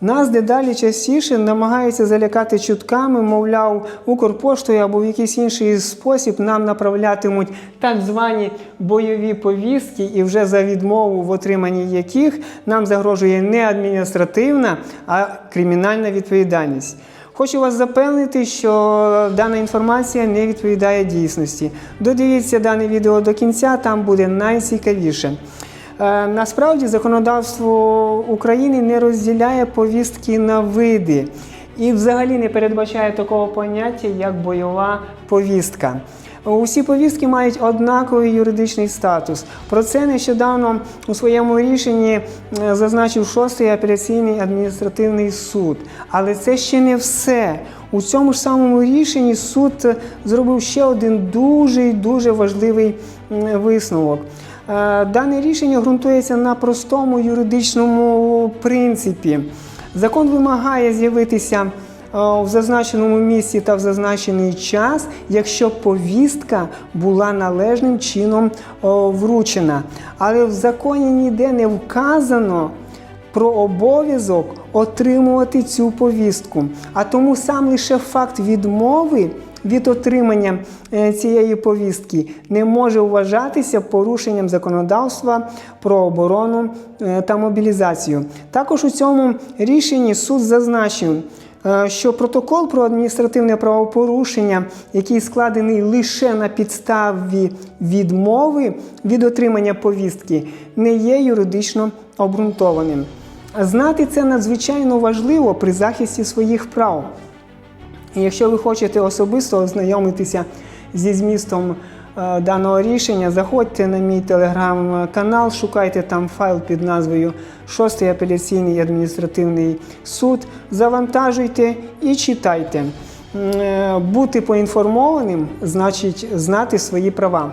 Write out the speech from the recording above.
Нас дедалі частіше намагаються залякати чутками, мовляв, Укрпоштою або в якийсь інший спосіб нам направлятимуть так звані бойові повістки, і вже за відмову в отриманні яких нам загрожує не адміністративна, а кримінальна відповідальність. Хочу вас запевнити, що дана інформація не відповідає дійсності. Додивіться дане відео до кінця, там буде найцікавіше. Е, Насправді законодавство України не розділяє повістки на види і взагалі не передбачає такого поняття, як бойова повістка. Усі повістки мають однаковий юридичний статус. Про це нещодавно у своєму рішенні е, зазначив 6-й апеляційний адміністративний суд. Але це ще не все. У цьому ж самому рішенні суд е, зробив ще один дуже і дуже важливий висновок. Е, Дане рішення ґрунтується на простому юридичному принципі. Закон вимагає з'явитися в зазначеному місці та в зазначений час, якщо повістка була належним чином е, вручена. Але в законі ніде не вказано про обов'язок отримувати цю повістку. А тому сам лише факт відмови від отримання е, цієї повістки не може вважатися порушенням законодавства про оборону е, та мобілізацію. Також у цьому рішенні суд зазначив. Е, Що протокол про адміністративне правопорушення, який складений лише на підставі відмови від отримання повістки, не є юридично обґрунтованим. Знати це надзвичайно важливо при захисті своїх прав. І якщо ви хочете особисто ознайомитися зі змістом даного рішення, заходьте на мій телеграм-канал, шукайте там файл під назвою Шостий апеляційний адміністративний суд, завантажуйте і читайте. Е, Бути поінформованим значить знати свої права.